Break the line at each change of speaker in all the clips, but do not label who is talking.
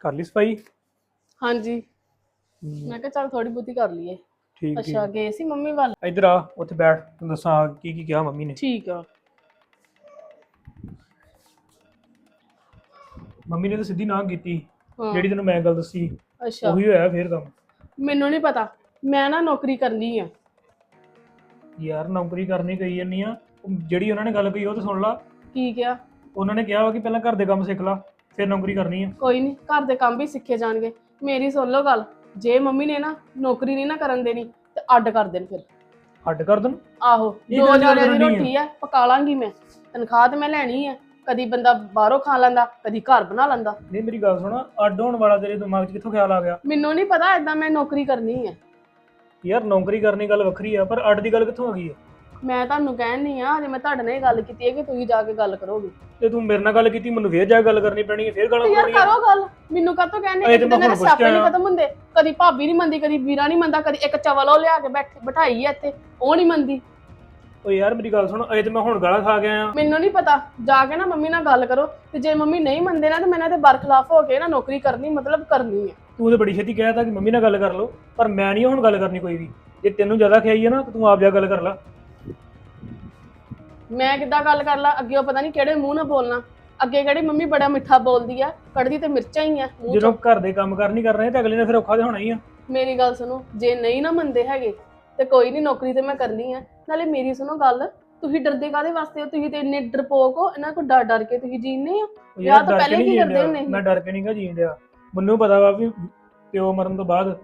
ਕਰ ਲਈ ਸਫ਼ਾਈ?
ਹਾਂਜੀ। ਮੈਂ ਕਿਹਾ ਚੱਲ ਥੋੜੀ ਬਹੁਤੀ ਕਰ ਲਈਏ।
ਠੀਕ
ਅੱਛਾ
ਠੀਕ
ਗਏ ਸੀ ਮੰਮੀ ਵੱਲ?
ਇੱਧਰ ਆ ਉੱਥੇ ਬੈਠ ਤੈਨੂੰ ਦੱਸਾਂ ਕੀ ਕੀ ਕਿਹਾ ਮੰਮੀ ਨੇ।
ਠੀਕ ਆ।
ਮੰਮੀ ਨੇ ਤਾਂ ਸਿੱਧੀ ਨਾ ਕੀਤੀ
ਹਾਂ।
ਜਿਹੜੀ ਤੈਨੂੰ ਮੈਂ ਗੱਲ ਦੱਸੀ
ਅੱਛਾ।
ਉਹੀ ਹੋਇਆ ਫੇਰ ਕੰਮ।
ਮੈਨੂੰ ਨਹੀਂ ਪਤਾ ਮੈਂ ਨਾ ਨੌਕਰੀ ਕਰਨੀ ਆ।
ਯਾਰ ਨੌਕਰੀ ਕਰਨੀ ਕਹੀ ਜੰਨੀ ਆ ਉਹ ਜਿਹੜੀ ਉਹਨਾਂ ਨੇ ਗੱਲ ਕਹੀ ਉਹ ਤਾਂ ਸੁਣ ਲਾ।
ਕੀ ਕਿਹਾ?
ਉਹਨਾਂ ਨੇ ਕਿਹਾ ਵਾ ਕਿ ਪਹਿਲਾਂ ਘਰ ਦੇ ਕੰਮ ਸਿੱਖ ਲਾ। ਫਿਰ ਨੌਕਰੀ ਕਰਨੀ ਆ।
ਕੋਈ ਨਹੀਂ ਘਰ ਦੇ ਕੰਮ ਵੀ ਸਿੱਖੇ ਜਾਣਗੇ। ਮੇਰੀ ਸੁਣ ਲਓ ਗੱਲ ਜੇ ਮੰਮੀ ਨੇ ਨਾ ਨੌਕਰੀ ਨਹੀਂ ਨਾ ਕਰਨ ਦੇਣੀ ਤੇ ਅੱਡ ਕਰ ਦੇਣ ਫਿਰ।
ਹੱਡ ਕਰ ਦੇਣ?
ਆਹੋ
ਇਹ
ਦੋ
ਗੱਲ
ਜਣਿਆਂ ਦੀ
ਕਰਨੀ ਆ।
ਰੋਟੀ ਆ ਪਕਾ ਲਾਂਗੀ ਮੈਂ। ਤਨਖਾਹ ਤੇ ਮੈਂ ਲੈਣੀ ਆ ਕਦੀ ਬੰਦਾ ਬਾਹਰੋਂ ਖਾ ਲੈਂਦਾ ਕਦੀ ਘਰ ਬਣਾ ਲੈਂਦਾ।
ਨਹੀਂ ਮੇਰੀ ਗੱਲ ਸੁਣ ਅੱਡ ਹੋਣ ਵਾਲਾ ਤੇਰੇ ਦਿਮਾਗ 'ਚ ਕਿੱਥੋਂ ਖਿਆਲ ਆ ਗਿਆ?
ਮੈਨੂੰ ਨਹੀਂ ਪਤਾ ਏਦਾਂ ਮੈਂ ਨੌਕਰੀ ਕਰਨੀ ਆ।
ਯਾਰ ਨੌਕਰੀ ਕਰਨੀ ਗੱਲ ਵੱਖਰੀ ਆ ਪਰ ਅੱਡ ਦੀ ਗੱਲ ਕਿੱਥੋਂ ਆ ਗਈ ਆ?
ਮੈਂ ਤੁਹਾਨੂੰ ਕਹਿਣ ਆ ਜੇ ਮੈਂ ਤੁਹਾਡੇ ਨਾਲ ਇਹ ਗੱਲ ਕੀਤੀ ਹੈ ਕਿ ਤੁਸੀਂ ਜਾ ਕੇ ਗੱਲ ਕਰੋਗੇ।
ਤੇ ਤੂੰ ਮੇਰੇ ਨਾਲ ਗੱਲ ਕੀਤੀ ਮੈਨੂੰ ਫੇਰ ਜਾ ਕੇ ਗੱਲ ਕਰਨੀ ਪੈਣੀ ਹੈ ਫੇਰ ਗੱਲ
ਤੇ ਯਾਰ
ਕਰਨੀ ਆ
ਕਰੋ ਗੱਲ। ਮੈਨੂੰ ਕਾਹਤੋਂ ਕਹਿੰਦੇ
ਅਜੇ
ਇੱਕ
ਤੇ ਮੈਂ
ਦਿਨ
ਹੁਣ
ਸਿਆਪੇ ਨਹੀਂ
ਪੁੱਛਿਆ।
ਖਤਮ ਹੁੰਦੇ ਕਦੀ ਭਾਬੀ ਨਹੀਂ ਮੰਨਦੀ ਕਦੀ ਵੀਰਾ ਨਹੀਂ ਮੰਨਦਾ ਕਦੀ ਇੱਕ ਚਵਲ ਉਹ ਲਿਆ ਕੇ ਬੈਠ ਬਿਠਾਈ ਆ ਇੱਥੇ ਉਹ ਨਹੀਂ ਮੰਨਦੀ।
ਓ ਯਾਰ ਮੇਰੀ ਗੱਲ ਸੁਣ ਅਜੇ ਤੇ ਮੈਂ ਹੁਣ ਗਾਲਾਂ ਖਾ ਗਿਆ ਆ
ਮੈਨੂੰ ਨਹੀਂ ਪਤਾ ਜਾ ਕੇ ਨਾ ਮੰਮੀ ਨਾਲ ਗੱਲ ਕਰੋ ਤੇ ਜੇ ਮੰਮੀ ਨਹੀਂ ਮੰਨਦੇ ਨਾ ਤੇ ਮੈਂ ਇਹਨਾਂ ਦੇ ਬਰਖਲਾਫ ਹੋ ਕੇ ਨਾ ਨੌਕਰੀ ਕਰਨੀ ਮਤਲਬ ਕਰਨੀ ਹੈ
ਤੂੰ ਤੇ ਬੜੀ ਛੇਤੀ ਕਹਿ ਤਾ ਕਿ ਮੰਮੀ ਨਾਲ ਗੱਲ ਕਰ ਲਓ ਪਰ ਮੈਂ ਨਹੀਂ ਹੁਣ ਗੱਲ ਕਰਨੀ ਕੋਈ ਵੀ। ਜੇ ਤੈਨੂੰ ਜ਼ਿਆਦਾ ਖਿਆਈ ਹੈ ਨਾ ਤਾਂ ਤੂੰ ਆਪ ਜਾ ਗੱਲ ਕਰ ਲੈ।
ਮੈਂ ਕਿੱਦਾਂ ਗੱਲ ਕਰ ਲਾ? ਅੱਗੇ ਉਹ ਪਤਾ ਨਹੀਂ ਕਿਹੜੇ ਮੂੰਹ ਨਾਲ ਬੋਲਣਾ। ਅੱਗੇ ਕਿਹੜੀ ਮੰਮੀ ਬੜਾ ਮਿੱਠਾ ਬੋਲਦੀ ਆ ਕੜਦੀ ਤੇ ਮਿਰਚਾਂ ਹੀ ਆ ਮੂੰਹ 'ਚ।
ਜਦੋਂ ਘਰ ਦੇ ਕੰਮ ਕਰ ਨਹੀਂ ਕਰਨੇ ਤੇ ਅਗਲੇ ਨੇ ਫਿਰ ਔਖਾ ਤੇ ਹੋਣਾ ਹੀ ਆ।
ਮੇਰੀ ਗੱਲ ਸੁਣੋ ਜੇ ਨਹੀਂ ਨਾ ਮੰਨਦੇ ਹੈਗੇ ਤੇ ਕੋਈ ਨਹੀਂ ਨੌਕਰੀ ਤੇ ਮੈਂ ਕਰਨੀ ਆ। ਨਾਲੇ ਮੇਰੀ ਸੁਣੋ ਗੱਲ ਤੁਸੀਂ ਡਰਦੇ ਕਾਦੇ ਵਾਸਤੇ ਹੋ? ਤੁਸੀਂ ਤੇ ਇੰਨੇ ਡਰਪੋਕ ਹੋ ਇਹਨਾਂ ਕੋ ਡਰ ਡਰ ਕੇ ਤੁਸੀਂ ਜੀਂਦੇ ਹੋ?
ਉਹ
ਵਿਆਹ ਤੋਂ
ਡਰ ਕੇ
ਪਹਿਲੇ
ਨਹੀਂ
ਕੀ
ਜੀਣ
ਕਰਦੇ। ਹੁੰਦੇ ਸੀ?
ਮੈਂ ਡਰ ਕੇ ਨਹੀਂਗਾ ਜੀਣ ਡਿਆ। ਮੈਨੂੰ ਪਤਾ ਵਾ ਵੀ ਪਿਓ ਮਰਨ ਤੋਂ ਬਾਅਦ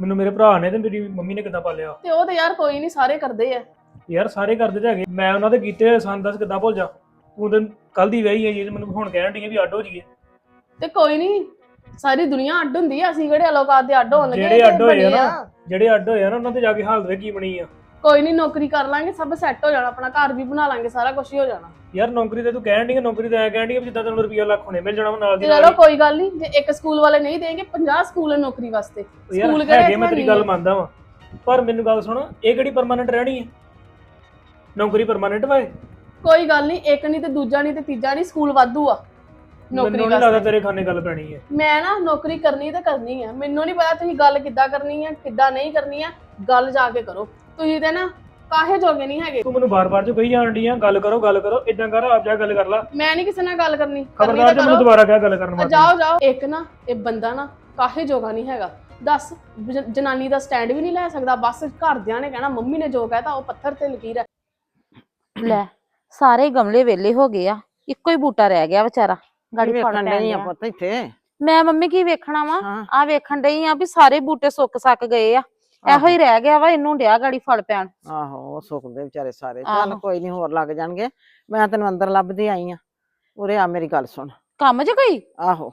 ਮੈਨੂੰ ਮੇਰੇ ਭਰਾ ਨੇ ਤੇ ਮੇਰੀ ਮੰਮੀ ਨੇ ਕਿੱਦਾਂ ਪਾਲਿਆ।
ਤੇ ਉਹ ਤੇ ਯਾਰ ਕੋਈ ਨਹੀਂ ਸਾਰੇ ਕਰਦੇ ਆ।
ਯਾਰ ਸਾਰੇ ਕਰਦੇ ਤੇ ਹੈਗੇ। ਮੈਂ ਉਹਨਾਂ ਦੇ ਕੀਤੇ ਸੰਨ ਦੱਸ ਕਿੱਦਾਂ ਭੁੱਲ ਜਾ। ਤੂੰ ਤੇ ਕੱਲ ਦੀ ਵਹੀ ਹੈ ਜੀ ਮੈਨੂੰ ਹੁਣ ਕਹਿਣ ਆ ਵੀ ਅੱਡ ਹੋ ਜਾਈਏ।
ਤੇ ਕੋਈ ਨਹੀਂ ਸਾਰੀ ਦੁਨੀਆ ਅੱਡ ਹੁੰਦੀ ਆ। ਅਸੀਂ ਕਿਹੜੇ ਅਲੋਕਾਤ ਦੇ ਅੱਡ ਹੋਣ ਲੱਗੇ
ਜਿਹੜੇ ਅੱਡ ਹੋਏ ਆ ਨਾ ਜਿਹੜੇ ਅੱਡ ਹੋਏ ਆ ਨਾ ਉਹਨਾਂ ਤੇ ਜਾ ਕੇ ਹਾਲਤ ਵੇ ਕੀ ਬਣੀ ਆ।
ਕੋਈ ਨਹੀਂ ਨੌਕਰੀ ਕਰ ਲਾਂਗੇ ਸਭ ਸੈੱਟ ਹੋ ਜਾਣਾ ਆਪਣਾ ਘਰ ਵੀ ਬਣਾ ਲਾਂਗੇ ਸਾਰਾ ਕੁਝ ਹੀ ਹੋ ਜਾਣਾ।
ਯਾਰ ਨੌਕਰੀ ਤੇ ਤੂੰ ਕਹਿਣ ਆ ਨੌਕਰੀ ਤੇ ਐ ਕਹਿਣ ਵੀ ਜਿੱਦਾਂ ਤੈਨੂੰ ਰੁਪਈਆ ਲੱਖ ਹੋਣੇ ਮਿਲ ਜਾਣਾ ਨਾਲ ਦੀ ਨਾਲ
ਚਲੋ ਕੋਈ ਗੱਲ ਨਹੀਂ ਜੇ ਇੱਕ ਸਕੂਲ ਵਾਲੇ ਨਹੀਂ ਦੇਣਗੇ 50 ਸਕੂਲ ਨੌਕਰੀ ਵਾਸਤੇ। ਸਕੂਲ
ਹੈਗੇ ਮੈਂ ਤੇਰੀ ਗੱਲ। ਮੰਨਦਾ ਵਾਂ। ਪਰ ਮੈਨੂੰ ਗੱਲ ਸੁਣ ਇਹ ਕਿਹੜੀ ਪਰਮਾਨੈਂਟ ਰਹਿਣੀ ਹੈ ਨੌਕਰੀ ਪਰਮਾਨੈਂਟ ਵਾ ਇਹ?
ਕੋਈ ਗੱਲ ਨਹੀਂ ਇੱਕ ਨਹੀਂ ਤੇ ਦੂਜਾ ਨਹੀਂ ਤੇ ਤੀਜਾ ਨਹੀਂ ਸਕੂਲ ਵਾਧੂ ਆ ਨੌਕਰੀ
ਮੈਨੂੰ ਨਹੀਂ ਲੱਗਦਾ
ਵਾਸਤੇ।
ਤੇਰੇ ਖਾਨੇ ਗੱਲ ਪੈਣੀ ਹੈ।
ਮੈਂ ਨਾ ਨੌਕਰੀ ਕਰਨੀ ਤੇ ਕਰਨੀ ਆ। ਮੈਨੂੰ ਨਹੀਂ ਪਤਾ ਤੁਸੀਂ ਗੱਲ ਕਿੱਦਾਂ ਕਰਨੀ ਆ ਕਿੱਦਾਂ ਨਹੀਂ ਕਰਨੀ ਆ। ਗੱਲ ਜਾ ਕੇ ਕਰੋ। ਤੁਸੀਂ ਤੇ ਨਾ ਕਾਹੇ ਜੋਗੇ ਨਹੀਂ ਹੈਗੇ।
ਤੂੰ ਮੈਨੂੰ ਬਾਰ-ਬਾਰ ਜੋ ਕਹੀ ਜਾਣ ਡਈ ਆ ਗੱਲ ਕਰੋ ਗੱਲ ਕਰੋ ਇਦਾਂ ਕਰ ਆਪ ਜਾ ਗੱਲ ਕਰ ਲੈ।
ਮੈਂ ਨਹੀਂ ਕਿਸੇ ਨਾਲ ਗੱਲ ਕਰਨੀ। ਕਰਨੀ
ਖਬਰਦਾਰ
ਤਾਂ
ਜੇ ਮੈਨੂੰ
ਕਰੋ।
ਦੁਬਾਰਾ ਕਿਹਾ ਗੱਲ ਕਰਨ
ਆ
ਵਾਸਤੇ।
ਜਾਓ ਜਾਓ। ਇੱਕ ਨਾ ਇਹ ਬੰਦਾ ਨਾ ਕਾਹੇ ਜੋਗਾ ਨਹੀਂ ਹੈਗਾ। ਦੱਸ ਜ- ਜਨਾਨੀ ਦਾ ਸਟੈਂਡ ਵੀ ਨਹੀਂ ਲੈ ਸਕਦਾ। ਬਸ ਘਰਦਿਆਂ ਨੇ ਕਹਿਣਾ ਮੰਮੀ ਨੇ ਜੋ ਕਹਿਤਾ ਉਹ ਪੱਥਰ ਤੇ ਲਕੀਰ ਹੈ।
ਲੈ ਸਾਰੇ ਗਮਲੇ ਵੇਲੇ ਹੋ ਗਏ ਆ। ਇੱਕੋ ਹੀ ਬੂਟਾ ਰਹਿ ਗਿਆ ਵਿਚਾਰਾ ਗਾੜੀ ਫੜ
ਵੇਖਣ ਡਈ ਆ। ਪੁੱਤ ਇੱਥੇ?
ਮੈਂ ਮੰਮੀ ਕੀ ਵੇਖਣਾ ਵਾ?
ਹਾਂ।
ਆ ਵੇਖਣ ਡਈ ਆ ਵੀ ਸਾਰੇ ਬੂਟੇ ਸੁੱਕ ਸੱਕ ਗਏ ਆ। ਇਹੋ ਹੀ ਰਹਿ ਗਿਆ ਵਾ ਇਹਨੂੰ ਡਿਆ ਗਾੜੀ ਫਲ ਪੈਣ।
ਆਹੋ ਉਹ ਸੁੱਕਦੇ ਵਿਚਾਰੇ ਸਾਰੇ। ਚੱਲ
ਆਹੋ।
ਕੋਈ ਨਹੀਂ ਹੋਰ ਲੱਗ ਜਾਣਗੇ। ਮੈਂ ਤੈਨੂੰ ਅੰਦਰ ਲੱਭਦੀ ਆਈ ਆ। ਉਰੇ ਆ ਮੇਰੀ ਗੱਲ ਸੁਣ।
ਕੰਮ 'ਚ ਕੋਈ?
ਆਹੋ।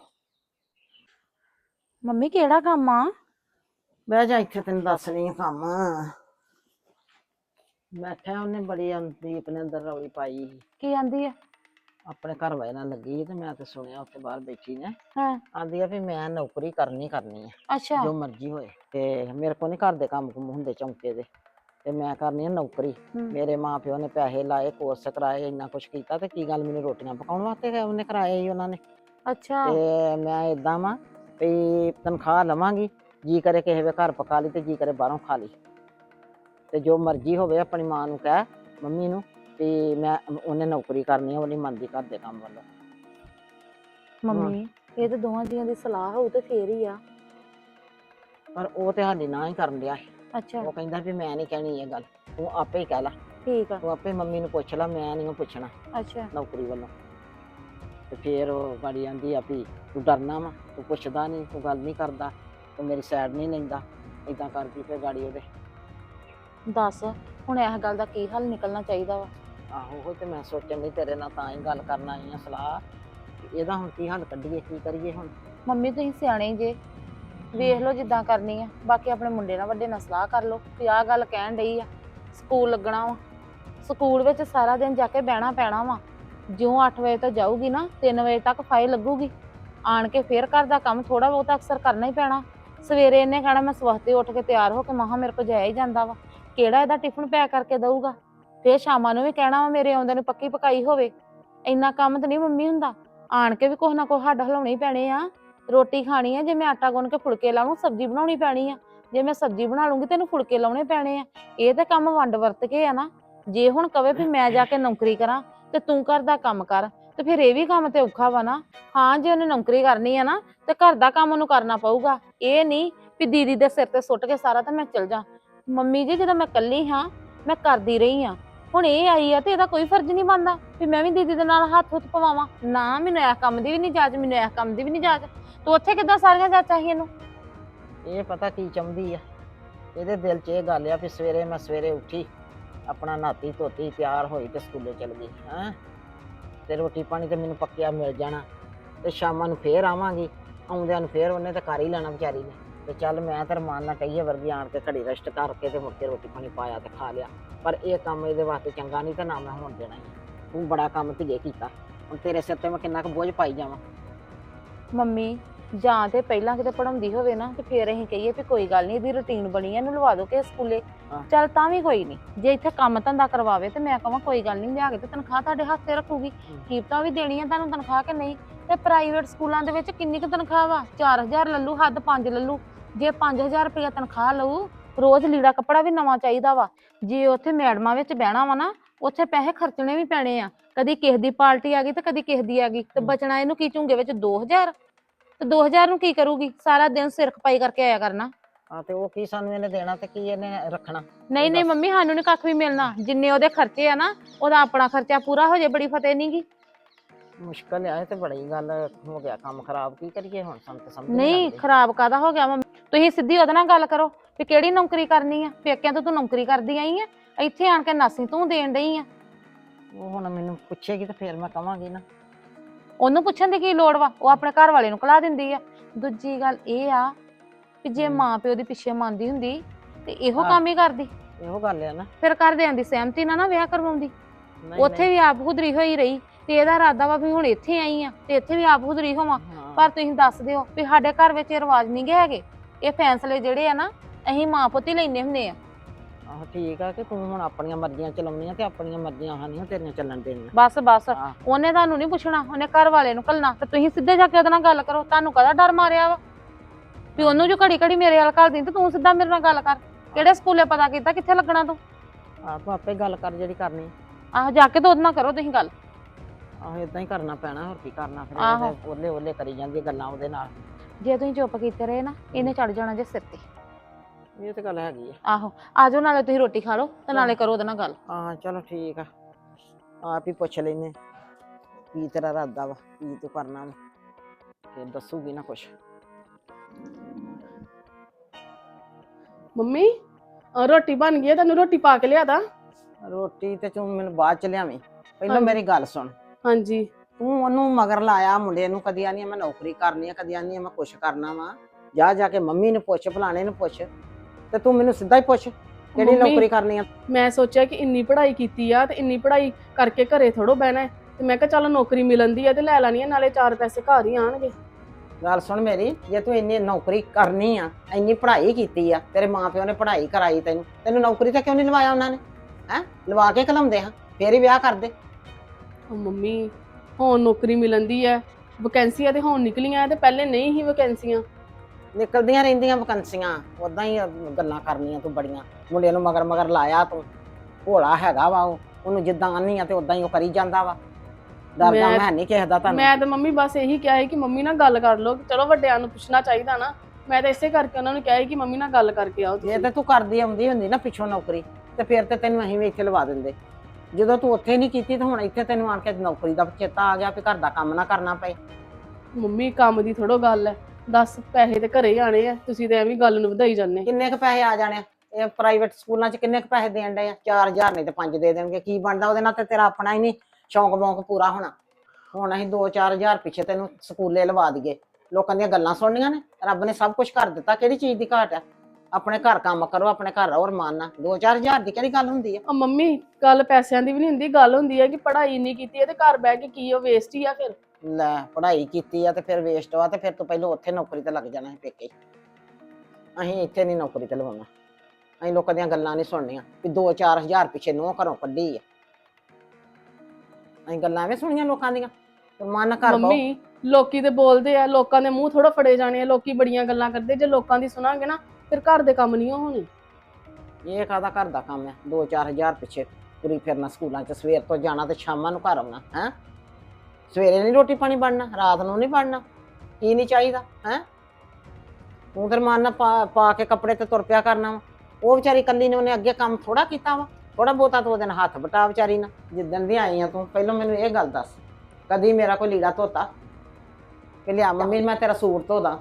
ਮੰਮੀ ਕਿਹੜਾ ਕੰਮ ਆ?
ਬਹਿ ਜਾ ਇੱਥੇ ਤੈਨੂੰ ਦੱਸਣੀ ਆ ਕੰਮ। ਮੈਂ ਕਿਹਾ ਉਹਨੇ ਬੜੀ ਅੰਦੀਪ ਨੇ ਅੰਦਰ ਰੌਲੀ ਪਾਈ ਸੀ।
ਕੀ ਆਂਦੀ ਆ?
ਆਪਣੇ ਘਰ ਵਾਲੇ ਨਾਲ ਲੱਗੀ ਸੀ ਤੇ ਮੈਂ ਤੇ ਸੁਣਿਆ ਉੱਥੇ ਬਾਹਰ ਬੈਠੀ ਨੇ।
ਹਾਂ।
ਆਂਦੀ ਆ ਵੀ ਮੈਂ ਨੌਕਰੀ ਕਰਨੀ ਕਰਨੀ ਆ
ਅੱਛਾ।
ਜੋ ਮਰਜ਼ੀ ਹੋਏ। ਤੇ ਮੇਰੇ ਕੋਲ ਨਹੀਂ ਘਰ ਦੇ ਕੰਮ ਕੁਮ ਹੁੰਦੇ ਚੌਂਕੇ ਦੇ। ਤੇ ਮੈਂ ਕਰਨੀ ਆ ਨੌਕਰੀ। ਮੇਰੇ ਮਾਪਿਓ ਨੇ ਪੈਸੇ ਲਾਏ ਕੋਰਸ ਕਰਾਏ ਇੰਨਾ ਕੁਛ ਕੀਤਾ ਤੇ ਕੀ ਗੱਲ ਮੈਨੂੰ ਰੋਟੀਆਂ ਪਕਾਉਣ ਵਾਸਤੇ ਉਹਨੇ ਕਰਾਏ ਸੀ ਉਹਨਾਂ ਨੇ।
ਅੱਛਾ।
ਤੇ ਮੈਂ ਇਦਾਂ ਵਾਂ ਵੀ ਤਨਖਾਹ ਲਵਾਂਗੀ ਜੀ ਕਰੇ ਕਿਸੇ ਵੇ ਘਰ ਪਕਾ ਲਈ ਤੇ ਜੀ ਕਰੇ ਬਾਹਰੋਂ ਖਾ ਲਈ। ਤੇ ਜੋ ਮਰਜ਼ੀ ਹੋਵੇ ਆਪਣੀ ਮਾਂ ਨੂੰ ਕਹਿ ਮੰਮੀ ਨੂੰ ਵੀ ਮੈਂ ਉਹਨੇ ਨੌਕਰੀ ਕਰਨੀ ਆ ਉਹ ਨਹੀਂ ਮੰਨਦੀ ਘਰ ਦੇ ਕੰਮ ਵੱਲੋਂ।
ਮੰਮੀ ਇਹ ਤੇ ਦੋਵਾਂ ਜੀਆਂ ਦੀ ਸਲਾਹ ਹੋਊ ਤੇ ਫੇਰ ਹੀ ਆ।
ਪਰ ਉਹ ਤੇ ਸਾਡੀ ਨਾ ਹੀ ਕਰਨ ਡਿਆ ਸੀ।
ਅੱਛਾ।
ਉਹ ਕਹਿੰਦਾ ਵੀ ਮੈਂ ਨਹੀਂ ਕਹਿਣੀ ਇਹ ਗੱਲ ਤੂੰ ਆਪੇ ਹੀ ਕਹਿ ਲੈ।
ਠੀਕ ਆ।
ਤੂੰ ਆਪੇ ਮੰਮੀ ਨੂੰ ਪੁੱਛ ਲੈ ਮੈਂ ਨਹੀਂ ਪੁੱਛਣਾ
ਅੱਛਾ।
ਨੌਕਰੀ ਵੱਲੋਂ। ਤੇ ਫੇਰ ਉਹ ਗਾੜੀ ਆਂਦੀ ਆ ਵੀ ਤੂੰ ਡਰਨਾ ਵਾ ਤੂੰ ਪੁੱਛਦਾ ਨਹੀਂ ਤੂੰ ਗੱਲ ਨਹੀਂ ਕਰਦਾ ਤੂੰ ਮੇਰੀ ਸਾਈਡ ਨਹੀਂ ਲੈਂਦਾ। ਇਦਾਂ ਕਰਦੀ ਫੇਰ ਗਾੜੀ ਉਹਦੇ
ਦੱਸ ਹੁਣ ਇਸ ਗੱਲ ਦਾ ਕੀ ਹੱਲ ਨਿਕਲਣਾ ਚਾਹੀਦਾ ਵਾ?
ਆਹੋ ਉਹ ਤੇ ਮੈਂ ਸੋਚਣ ਦੀ ਤੇਰੇ ਨਾਲ ਤਾਂ ਹੀ ਗੱਲ ਕਰਨ ਆਈ ਆ ਸਲਾਹ। ਕਿ ਇਹਦਾ ਹੁਣ ਕੀ ਹੱਲ ਕੱਢੀਏ ਕੀ ਕਰੀਏ ਹੁਣ?
ਮੰਮੀ ਤੁਸੀਂ ਸਿਆਣੇ ਜੇ। ਵੇਖ ਲਓ ਜਿੱਦਾਂ ਕਰਨੀ ਆ। ਬਾਕੀ ਆਪਣੇ ਮੁੰਡੇ ਨਾਲ ਵੱਡੇ ਨਾਲ ਸਲਾਹ ਕਰ ਲਓ। ਵੀ ਆਹ ਗੱਲ ਕਹਿਣ ਡਈ ਆ ਸਕੂਲ ਲੱਗਣਾ ਵਾ। ਸਕੂਲ ਵਿੱਚ ਸਾਰਾ ਦਿਨ ਜਾ ਕੇ ਬਹਿਣਾ ਪੈਣਾ ਵਾ। ਜਿਉਂ 8 ਵਜੇ ਤੋਂ ਜਾਊਗੀ ਨਾ 3 ਵਜੇ ਤੱਕ ਫਾਈਲ ਲੱਗੂਗੀ। ਆਣ ਕੇ ਫੇਰ ਘਰ ਦਾ ਕੰਮ ਥੋੜਾ ਬਹੁਤ ਅਕਸਰ ਕਰਨਾ ਹੀ ਪੈਣਾ। ਸਵੇਰੇ ਇਹਨੇ ਕਹਿਣਾ ਮੈਂ ਸਵਖਤੇ ਉੱਠ ਕੇ ਤਿਆਰ ਹੋ ਕੇ ਮਹਾ ਮੇਰੇ ਕੋਲ ਜਾਇਆ ਹੀ ਜਾਂਦਾ ਵਾ। ਕਿਹੜਾ ਇਹਦਾ ਟਿਫਨ ਪੈਕ ਕਰਕੇ ਦਊਗਾ? ਫੇਰ ਸ਼ਾਮਾਂ ਨੂੰ ਵੀ ਕਹਿਣਾ ਵਾ ਮੇਰੇ ਆਉਂਦੇ ਨੂੰ ਪੱਕੀ ਪਕਾਈ ਹੋਵੇ। ਇੰਨਾ ਕੰਮ ਤਾਂ ਨਹੀਂ ਮੰਮੀ ਹੁੰਦਾ। ਆਣ ਕੇ ਵੀ ਕੁਛ ਨਾ ਕੁਛ ਹੱਡ ਹਿਲਾਉਣੇ ਹੀ ਪੈਣੇ ਆ। ਰੋਟੀ ਖਾਣੀ ਆ, ਜੇ ਮੈਂ ਆਟਾ ਗੁੰਨ ਕੇ ਫੁਲਕੇ ਲਾਉਂ ਸਬਜ਼ੀ ਬਣਾਉਣੀ ਪੈਣੀ ਆ। ਜੇ ਮੈਂ ਸਬਜ਼ੀ ਬਣਾ ਲੂੰਗੀ ਤੈਨੂੰ ਫੁਲਕੇ ਲਾਉਣੇ ਪੈਣੇ ਆ। ਇਹ ਤਾਂ ਕੰਮ ਵੰਡ ਵਰਤ ਕੇ ਆ ਨਾ। ਜੇ ਹੁਣ ਕਵੇ ਵੀ ਮੈਂ ਜਾ ਕੇ ਨੌਕਰੀ ਕਰਾਂ, ਤੇ ਤੂੰ ਘਰ ਦਾ ਕੰਮ ਕਰ, ਤੇ ਫਿਰ ਇਹ ਵੀ ਕੰਮ ਤੇ ਔਖਾ ਵਾ ਨਾ। ਹਾਂ, ਜੇ ਉਹਨੇ ਨੌਕਰੀ ਕਰਨੀ ਆ ਨਾ, ਤੇ ਘਰ ਦਾ ਕੰਮ ਉਹਨੂੰ ਕਰਨਾ ਪਊਗਾ। ਇਹ ਨਹੀਂ ਵੀ ਦੀਦੀ ਦੇ ਸਿਰ ਤੇ ਸੁੱਟ ਕੇ ਸਾਰਾ ਤਾਂ ਮੈਂ ਚਲ ਜਾ। ਮੰਮੀ ਜੀ, ਜਦੋਂ ਮੈਂ ਇਕੱਲੀ ਹਾਂ, ਮੈਂ ਕਰਦੀ ਰਹੀ ਹਾਂ। ਹੁਣ ਇਹ ਆਈ ਆ ਤੇ ਇਹਦਾ ਕੋਈ ਫਰਜ਼ ਨਹੀਂ ਬਣਦਾ ਵੀ ਮੈਂ ਵੀ ਦੀਦੀ ਦੇ ਨਾਲ ਹੱਥ ਹੁੱਥ ਪਵਾਵਾਂ। ਨਾ ਮੈਨੂੰ ਇਹ ਕੰਮ ਦੀ ਵੀ ਨਹੀਂ ਜਾਚ ਮੈਨੂੰ ਇਹ ਕੰਮ ਦੀ ਵੀ ਨਹੀਂ ਜਾਚ ਤੂੰ ਉੱਥੇ ਕਿੱਦਾਂ ਸਾਰੀਆਂ ਜਾਚਾਂ ਸੀ ਇਹਨੂੰ?
ਇਹ ਪਤਾ ਕੀ ਚਾਹੁੰਦੀ ਆ? ਇਹਦੇ ਦਿਲ 'ਚ ਇਹ ਗੱਲ ਆ ਵੀ ਸਵੇਰੇ ਮੈਂ ਸਵੇਰੇ ਉੱਠੀ, ਆਪਣਾ ਨਾਤੀ ਧੋਤੀ, ਤਿਆਰ ਹੋਈ ਤੇ ਸਕੂਲੇ ਚਲ ਗਈ, ਹੈਂ? ਤੇ ਰੋਟੀ ਪਾਣੀ ਤੇ ਮੈਨੂੰ ਪੱਕਿਆ ਮਿਲ ਜਾਣਾ ਤੇ ਸ਼ਾਮਾਂ ਨੂੰ ਫੇਰ ਆਵਾਂਗੀ, ਆਉਂਦਿਆਂ ਨੂੰ ਫੇਰ ਉਹਨੇ ਤਾਂ ਕਰ ਹੀ ਲੈਣਾ ਵਿਚਾਰੀ ਨੇ। ਤੇ ਚੱਲ ਮੈਂ ਤਾਂ ਰਮਾਨ ਨਾਲ ਕਹੀਏ ਵਰਗੀ ਆਣ ਕੇ ਘੜੀ ਰੈਸਟ ਕਰਕੇ ਤੇ ਮੁੜ ਕੇ ਰੋਟੀ ਪਾਣੀ ਪਾਇਆ ਤੇ ਖਾ ਲਿਆ। ਪਰ ਇਹ ਕੰਮ ਇਹਦੇ ਵਾਸਤੇ ਚੰਗਾ ਨਹੀਂ ਤਾਂ ਨਾ ਮੈਂ ਹੋਣ ਦੇਣਾ ਹੀ। ਤੂੰ ਬੜਾ ਕੰਮ ਧੀਏ ਕੀਤਾ। ਹੁਣ ਤੇਰੇ ਸਿਰ ਤੇ ਮੈਂ ਕਿੰਨਾ ਕੁ ਬੋਝ ਪਾਈ ਜਾਵਾਂ।
ਮੰਮੀ ਜਾਂ ਤੇ ਪਹਿਲਾਂ ਕਿਤੇ ਪੜਾਉਂਦੀ ਹੋਵੇ ਨਾ ਤੇ ਫੇਰ ਅਸੀਂ ਕਹੀਏ ਵੀ ਕੋਈ ਗੱਲ ਨਹੀਂ ਇਹਦੀ ਰੁਟੀਨ ਬਣੀ ਹੈ ਇਹਨੂੰ ਲਵਾ ਦਿਓ ਕਿ ਸਕੂਲੇ।
ਹਾਂ।
ਚੱਲ ਤਾਂ ਵੀ ਕੋਈ ਨਹੀਂ। ਜੇ ਇੱਥੇ ਕੰਮ ਧੰਦਾ ਕਰਵਾਵੇ ਤੇ ਮੈਂ ਕਹਾਂ ਕੋਈ ਗੱਲ ਨਹੀਂ ਲਿਆ ਕੇ ਤੇ ਤਨਖਾਹ ਤੁਹਾਡੇ ਹੱਥ ਤੇ ਰੱਖੂਗੀ। ਕੀਪਤਾ ਵੀ ਦੇਣੀ ਹੈ ਤੁਹਾਨੂੰ ਤਨਖਾਹ ਕਿ ਨਹੀਂ? ਤੇ ਪ੍ਰਾਈਵੇਟ ਸਕੂਲਾਂ ਦੇ ਵਿੱਚ ਕਿੰਨੀ ਕੁ ਤਨਖਾਹ ਵਾ? 4000 ਲੱਲੂ ਹੱਦ 5 ਲੱਲੂ ਜੇ 5000 ਰੁਪਏ ਤਨਖਾਹ ਲਊ ਰੋਜ਼ ਲੀੜਾ ਕੱਪੜਾ ਵੀ ਨਵਾਂ ਚਾਹੀਦਾ ਵਾ। ਜੇ ਉੱਥੇ ਮੈਡਮਾਂ ਵਿੱਚ ਬਹਿਣਾ ਵਾ ਨਾ ਉੱਥੇ ਪੈਸੇ ਖਰਚਣੇ ਵੀ ਪੈਣੇ ਆ। ਕਦੀ ਕਿਸੇ ਦੀ ਪਾਰਟੀ ਆ ਗਈ ਤੇ ਕਦੀ ਕਿਸੇ ਦੀ ਆ ਗਈ। ਤੇ। ਬਚਣਾ ਇਹਨੂੰ ਕੀ ਝੁੰਗੇ ਵਿੱਚ? 2000 ਤੇ 2000 ਨੂੰ ਕੀ ਕਰੂਗੀ? ਸਾਰਾ ਦਿਨ ਸਿਰ ਖਪਾਈ ਕਰਕੇ ਆਇਆ ਕਰਨਾ।
ਹਾਂ ਤੇ ਉਹ ਕੀ ਸਾਨੂੰ ਇਹਨੇ ਦੇਣਾ ਤੇ ਕੀ ਇਹਨੇ ਰੱਖਣਾ?
ਨਹੀਂ ਨਹੀਂ। ਮੰਮੀ ਸਾਨੂੰ ਨੀ ਕੱਖ ਵੀ ਮਿਲਣਾ। ਜਿੰਨੇ ਉਹਦੇ ਖਰਚੇ ਆ ਨਾ ਉਹਦਾ ਆਪਣਾ ਖਰਚਾ ਪੂਰਾ ਹੋ ਜੇ ਬੜੀ ਫਤਿਹ ਨਹੀਂਗੀ
ਮੁਸ਼ਕਲ ਆ ਇਹ ਤੇ ਬੜੀ ਗੱਲ ਹੋ ਗਿਆ ਕੰਮ ਖਰਾਬ ਕੀ ਕਰੀਏ ਹੁਣ? ਸਾਨੂੰ ਤਾਂ ਸਮਝ
ਨਹੀਂ। ਖਰਾਬ ਕਾਦਾ ਹੋ ਗਿਆ ਮੰਮੀ ਤੁਸੀਂ ਸਿੱਧੀ ਉਹਦੇ ਨਾਲ ਗੱਲ ਕਰੋ ਵੀ ਕਿਹੜੀ ਨੌਕਰੀ ਕਰਨੀ ਆ? ਪੇਕਿਆਂ ਤੋਂ ਤੂੰ ਨੌਕਰੀ ਕਰਦੀ ਆਈ ਆ? ਇੱਥੇ ਆਣ ਕੇ ਨਾਸੀ ਤੂੰ ਦੇਣ ਡਈ ਆ?
ਉਹ ਹੁਣ ਮੈਨੂੰ ਪੁੱਛੇਗੀ ਤੇ ਫਿਰ ਮੈਂ ਕਵਾਂਗੀ ਨਾ।
ਉਹਨੂੰ ਪੁੱਛਣ ਦੀ ਕੀ ਲੋੜ ਵਾ? ਉਹ ਆਪਣੇ ਘਰ ਵਾਲੇ ਨੂੰ ਕਲਾ ਦਿੰਦੀ ਆ। ਦੂਜੀ ਗੱਲ ਇਹ ਆ ਕਿ ਜੇ। ਮਾਂ ਪਿਓ ਦੀ ਪਿੱਛੇ ਮੰਨਦੀ ਹੁੰਦੀ ਤੇ ਇਹੋ
ਹਾਂ।
ਕੰਮ ਹੀ ਕਰਦੀ।
ਇਹੋ ਗੱਲ ਆ ਨਾ।
ਫਿਰ ਘਰਦਿਆਂ ਦੀ ਸਹਿਮਤੀ ਨਾਲ ਨਾ ਵਿਆਹ ਕਰਵਾਉਂਦੀ।
ਨਹੀਂ,
ਉੱਥੇ ਵੀ ਆਪ ਹੁਦਰੀ ਹੋਈ ਰਹੀ ਤੇ ਇਹਦਾ ਇਰਾਦਾ ਵਾ ਵੀ ਹੁਣ ਇੱਥੇ ਆਈ ਆ ਤੇ ਇੱਥੇ ਵੀ ਆਪ ਹੁਦਰੀ ਹੋਵਾਂ।
ਹਾਂ।
ਪਰ ਤੁਸੀਂ ਦੱਸ ਦਿਓ ਵੀ ਸਾਡੇ ਘਰ ਵਿੱਚ ਇਹ ਰਿਵਾਜ ਨਹੀਂ ਗੇ ਹੈਗੇ। ਇਹ ਫੈਸਲੇ ਜਿਹੜੇ ਆ ਨਾ ਅਸੀਂ ਮਾਂ ਪੁੱਤ ਹੀ ਲੈਨੇ ਹੁੰਦੇ ਆ।
ਆਹੋ ਠੀਕ ਆ ਕਿ ਤੂੰ ਹੁਣ ਆਪਣੀਆਂ ਮਰਜ਼ੀਆਂ ਚਲਾਉਣੀਆਂ ਤੇ ਆਪਣੀਆਂ ਮਰਜ਼ੀਆਂ ਹਾਨੀਆਂ ਤੇਰੀਆਂ ਚੱਲਣ ਦੇਣੀਆਂ।
ਬਸ ਬਸ। ਉਹਨੇ ਤੁਹਾਨੂੰ ਨਹੀਂ ਪੁੱਛਣਾ ਉਹਨੇ ਘਰ ਵਾਲੇ ਨੂੰ ਕੱਲਣਾ ਤੇ ਤੁਸੀਂ ਸਿੱਧੇ ਜਾ ਕੇ ਉਹਦੇ ਨਾਲ ਗੱਲ ਕਰੋ ਤੁਹਾਨੂੰ ਕਦਾ ਡਰ ਮਾਰਿਆ ਵਾ? ਵੀ ਉਹਨੂੰ ਜੋ ਘੜੀ ਘੜੀ ਮੇਰੇ ਨਾਲ ਘੱਲਦੀ ਤੇ ਤੂੰ ਸਿੱਧਾ ਮੇਰੇ ਨਾਲ ਗੱਲ ਕਰ। ਕਿਹੜੇ ਸਕੂਲੇ ਪਤਾ ਕੀਤਾ ਕਿੱਥੇ ਲੱਗਣਾ ਤੂੰ?
ਆ ਤੂੰ ਆਪੇ ਗੱਲ ਕਰ ਜਿਹੜੀ ਕਰਨੀ।
ਆਹੋ ਜਾ ਕੇ ਤੇ ਉਹਦੇ ਨਾਲ ਕਰੋ ਤੁਸੀਂ ਗੱਲ।
ਆਹੋ ਇਦਾਂ ਹੀ ਕਰਨਾ ਪੈਣਾ ਹੋਰ ਕੀ ਕਰਨਾ ਫਿਰ।
ਆਹੋ।
ਓਲੇ ਕਰੀ ਜਾਂਦੀ ਗੱਲਾਂ ਉਹਦੇ ਨਾਲ।
ਜੇ ਤੁਸੀਂ ਚੁੱਪ ਕੀਤੇ ਰਹੇ ਨਾ ਇਹਨੇ ਚੜ ਜਾਣਾ ਜੇ ਸਿਰ ਤੇ।
ਇਹ ਤੇ ਗੱਲ ਹੈਗੀ ਆ।
ਆਹੋ ਆਜੋ ਨਾਲੇ ਤੁਸੀਂ ਰੋਟੀ ਖਾ ਲਓ ਤੇ ਨਾਲੇ ਕਰੋ ਉਹਦੇ ਨਾਲ ਗੱਲ।
ਹਾਂ ਚਲੋ ਠੀਕ ਆ। ਆਪ ਹੀ ਪੁੱਛ ਲੈਨੇ ਕੀ ਤੇਰਾ ਇਰਾਦਾ ਵਾ ਕੀ ਤੂੰ ਕਰਨਾ ਵਾ। ਫਿਰ ਦੱਸੂਗੀ ਨਾ ਕੁਛ।
ਮੰਮੀ ਅਹ ਰੋਟੀ ਬਣ ਗਈ ਹੈ ਤੁਹਾਨੂੰ ਰੋਟੀ ਪਾ ਕੇ ਲਿਆਦਾ?
ਰੋਟੀ ਤੇ ਤੂੰ ਮੈਨੂੰ ਬਾਅਦ ਚ ਲਿਆਵੀਂ। ਪਹਿਲਾਂ। ਮੇਰੀ ਗੱਲ ਸੁਣ।
ਹਾਂਜੀ।
ਤੂੰ ਉਹਨੂੰ ਮਗਰ ਲਾਇਆ ਮੁੰਡੇ ਨੂੰ ਕਦੀ ਆਨੀ ਮੈਂ ਨੌਕਰੀ ਕਰਨੀ ਆ ਕਦੀ ਆਨੀ ਮੈਂ ਕੁਛ ਕਰਨਾ ਵਾ। ਜਾ ਜਾ ਕੇ ਮੰਮੀ ਨੂੰ ਪੁੱਛ ਫਲਾਣੇ ਨੂੰ ਪੁੱਛ ਤੇ ਤੂੰ ਮੈਨੂੰ ਸਿੱਧਾ ਹੀ ਪੁੱਛ ਕਿਹੜੀ
ਮੰਮੀ,
ਨੌਕਰੀ ਕਰਨੀ ਆ?
ਮੈਂ ਸੋਚਿਆ ਕਿ ਇੰਨੀ ਪੜ੍ਹਾਈ ਕੀਤੀ ਆ ਤੇ ਇੰਨੀ ਪੜ੍ਹਾਈ ਕਰਕੇ ਘਰੇ ਥੋੜੋ ਬਹਿਣਾ ਹੈ। ਤੇ ਮੈਂ ਕਿਹਾ ਚੱਲ ਨੌਕਰੀ ਮਿਲਣ ਦੀ ਆ ਤੇ ਲੈ ਲੈਣੀ ਆ ਨਾਲੇ ਚਾਰ ਪੈਸੇ ਘਰ ਹੀ ਆਣਗੇ।
ਗੱਲ ਸੁਣ ਮੇਰੀ ਜੇ ਤੂੰ ਇੰਨੀ ਨੌਕਰੀ ਕਰਨੀ ਆ ਇੰਨੀ ਪੜ੍ਹਾਈ ਕੀਤੀ ਆ ਤੇਰੇ ਮਾਪਿਓ ਨੇ ਪੜ੍ਹਾਈ ਕਰਾਈ ਤੈਨੂੰ ਤੈਨੂੰ ਨੌਕਰੀ ਤੇ ਕਿਉਂ ਨਹੀਂ ਲਵਾਇਆ ਉਹਨਾਂ ਨੇ? ਹੈ? ਲਵਾ ਕੇ ਕਲਾਉਂਦੇ ਹਾਂ ਫੇਰ ਹੀ ਵਿਆਹ ਕਰਦੇ
ਉਹ ਮੰਮੀ ਹੁਣ ਨੌਕਰੀ ਮਿਲਣ ਦੀ ਹੈ ਵੈਕੈਂਸੀਆਂ ਤੇ ਹੁਣ ਨਿਕਲੀਆਂ ਤੇ ਪਹਿਲੇ ਨਹੀਂ ਹੀ ਵੈਕੈਂਸੀਆਂ
ਨਿਕਲਦੀਆਂ ਰਹਿੰਦੀਆਂ ਵਕੰਸੀਆਂ ਉਦਾਂ ਹੀ ਗੱਲਾਂ ਕਰਨੀਆਂ ਤੂੰ ਬੜੀਆਂ ਮੁੰਡੇ ਨੂੰ ਮਗਰ ਮਗਰ ਲਾਇਆ ਤੂੰ ਭੋਲਾ ਹੈਗਾ ਵਾ ਉਹ ਉਹਨੂੰ ਜਿੱਦਾਂ ਆਨੀ ਆ ਤੇ ਉਦਾਂ ਹੀ ਉਹ ਕਰੀ ਜਾਂਦਾ ਵਾ। ਡਰਦਾ
ਮੈਂ-
ਮੈਂ ਨਹੀਂ ਕਿਸੇ ਦਾ ਤੁਹਾਨੂੰ।
ਮੈਂ ਤੇ ਮੰਮੀ ਬਸ ਇਹੀ ਕਿਹਾ ਹੈ ਕਿ ਮੰਮੀ ਨਾਲ ਗੱਲ ਕਰ ਲਓ ਚਲੋ ਵੱਡਿਆਂ ਨੂੰ ਪੁੱਛਣਾ ਚਾਹੀਦਾ ਨਾ ਮੈਂ ਤਾਂ ਇਸੇ ਕਰਕੇ ਉਹਨਾਂ ਨੂੰ ਕਿਹਾ ਹੈ ਕਿ ਮੰਮੀ ਨਾਲ ਗੱਲ ਕਰਕੇ ਆਓ
ਜੇ
ਤੁਸੀਂ।
ਤੇ ਤੂੰ ਕਰਦੀ ਆਉਂਦੀ ਹੁੰਦੀ ਨਾ ਪਿੱਛੋਂ ਨੌਕਰੀ ਤੇ ਫਿਰ ਤੇ ਤੈਨੂੰ ਅਸੀਂ ਵੀ ਇੱਥੇ ਲਵਾ ਦਿੰਦੇ। ਜਦੋਂ ਤੂੰ ਉੱਥੇ ਨਹੀਂ ਕੀਤੀ ਤਾਂ ਹੁਣ ਇੱਥੇ ਤੈਨੂੰ ਆਣ ਕੇ ਨੌਕਰੀ ਦਾ ਚੇਤਾ ਆ ਗਿਆ ਵੀ ਘਰ ਦਾ ਕੰਮ ਨਾ ਕਰਨਾ ਪਏ।
ਮੰਮੀ ਕੰਮ ਦੀ ਥੋੜੋ ਗੱਲ ਹੈ। 10 ਪੈਸੇ ਤੇ ਘਰੇ ਹੀ ਆਣੇ ਆ। ਤੁਸੀਂ ਤਾਂ ਐਵੇਂ ਗੱਲ ਨੂੰ ਵਧਾਈ ਜਾਂਦੇ।
ਕਿੰਨੇ ਕੁ ਪੈਸੇ ਆ ਜਾਣੇ ਆ? ਇਹ ਪ੍ਰਾਈਵੇਟ ਸਕੂਲਾਂ 'ਚ ਕਿੰਨੇ ਕੁ ਪੈਸੇ ਦੇਣ ਡਏ ਆ? 4000 ਨਹੀਂ ਤੇ 5 ਦੇ ਦੇਣਗੇ। ਕੀ ਬਣਦਾ? ਉਹਦੇ ਨਾਲ ਤੇ ਤੇਰਾ ਆਪਣਾ ਹੀ ਨਹੀਂ ਸ਼ੌਂਕ ਬੌਂਕ ਪੂਰਾ ਹੋਣਾ। ਹੁਣ ਅਸੀਂ 2-4000 ਪਿੱਛੇ ਤੈਨੂੰ ਸਕੂਲੇ ਲਵਾ ਦਈਏ। ਲੋਕਾਂ ਦੀਆਂ ਗੱਲਾਂ ਸੁਣਨੀਆਂ ਨੇ। ਰੱਬ ਨੇ ਸਭ ਕੁਝ ਕਰ ਦਿੱਤਾ। ਕਿਹੜੀ ਚੀਜ਼ ਦੀ ਘਾਟ ਆ? ਆਪਣੇ ਘਰ ਕੰਮ ਕਰੋ ਆਪਣੇ ਘਰ ਰਹੋ ਰਮਾਨ ਨਾਲ। 2-4000 ਦੀ ਕਿਹੜੀ ਗੱਲ ਹੁੰਦੀ ਆ?
ਆ ਮੰਮੀ ਗੱਲ ਪੈਸਿਆਂ ਦੀ ਵੀ ਨਹੀਂ ਹੁੰਦੀ ਗੱਲ ਹੁੰਦੀ ਹੈ ਕਿ ਪੜ੍ਹਾਈ ਨਹੀਂ ਕੀਤੀ ਹੈ ਤੇ ਘਰ ਬਹਿ ਕੇ ਕੀ ਉਹ ਵੇਸਟ ਹੀ ਆ ਫਿਰ।
ਲੈ ਪੜ੍ਹਾਈ ਕੀਤੀ ਆ ਤੇ ਫਿਰ ਵੇਸਟ ਆ ਤੇ ਫਿਰ ਤੂੰ ਪਹਿਲਾਂ ਉੱਥੇ ਨੌਕਰੀ ਤੇ ਲੱਗ ਜਾਣਾ ਸੀ ਪੇਕੇ ਅਸੀਂ ਇੱਥੇ ਨਹੀਂ ਨੌਕਰੀ ਤੇ ਲਵਾਉਣਾ। ਅਸੀਂ ਲੋਕਾਂ ਦੀਆਂ ਗੱਲਾਂ ਨਹੀਂ ਸੁਣਨੀਆਂ ਵੀ 2-4000 ਪਿੱਛੇ ਨੋ ਘਰੋਂ ਕੱਢੀ ਆ। ਅਸੀਂ ਗੱਲਾਂ ਐਵੇਂ ਸੁਣੀਆਂ ਲੋਕਾਂ ਦੀਆਂ ਮਨ ਘਰ ਬਹੁ
ਮੰਮੀ ਲੋਕੀ ਤੇ ਬੋਲਦੇ ਆ ਲੋਕਾਂ ਦੇ ਮੂੰਹ ਥੋੜਾ ਫੜੇ ਜਾਣੇ ਆ ਲੋਕੀ ਬੜੀਆਂ ਗੱਲਾਂ ਕਰਦੇ ਜੇ ਲੋਕਾਂ ਦੀ ਸੁਣਾਂਗੇ ਨਾ ਫਿਰ ਘਰ ਦੇ ਕੰਮ ਨਹੀਂ ਹੋਣੇ।
ਇਹ ਕਾਹਦਾ ਘਰ ਦਾ ਕੰਮ ਹੈ? 2-4000 ਪਿੱਛੇ ਪੂਰੀ ਫਿਰਨਾ ਸਕੂਲਾਂ 'ਚ, ਸਵੇਰ ਤੋਂ ਜਾਣਾ ਤੇ ਸ਼ਾਮਾਂ ਨੂੰ ਘਰ ਆਉਣਾ, ਹੈ? ਸਵੇਰੇ ਨਹੀਂ ਰੋਟੀ ਪਾਣੀ ਬਣਨਾ, ਰਾਤ ਨੂੰ ਨਹੀਂ ਬਣਨਾ। ਕੀ ਨਹੀਂ ਚਾਹੀਦਾ, ਹੈ? ਤੂੰ ਫਿਰ ਮਾਨਾ ਪਾ ਪਾ ਕੇ ਕੱਪੜੇ ਤੇ ਤੁਰ ਪਿਆ ਕਰਨਾ ਵਾ। ਉਹ ਵਿਚਾਰੀ ਕੱਲੀ ਨੇ ਉਹਨੇ ਅੱਗੇ ਕੰਮ ਥੋੜਾ ਕੀਤਾ ਵਾ। ਥੋੜਾ ਬਹੁਤਾ ਤੂੰ ਉਹਦੇ ਨਾਲ ਹੱਥ ਬਟਾ ਵਿਚਾਰੀ ਨਾ ਜਿੱਦਣ ਦੀ ਆਈ ਆ ਤੂੰ, ਪਹਿਲਾਂ ਮੈਨੂੰ ਇਹ ਗੱਲ ਦੱਸ। ਕਦੀ ਮੇਰਾ ਕੋਈ ਲੀੜਾ ਧੋਤਾ? ਕਿ ਲਿਆ, ਮੰਮੀ, ਮੈਂ ਤੇਰਾ ਸੂਟ ਧੋਦਾ।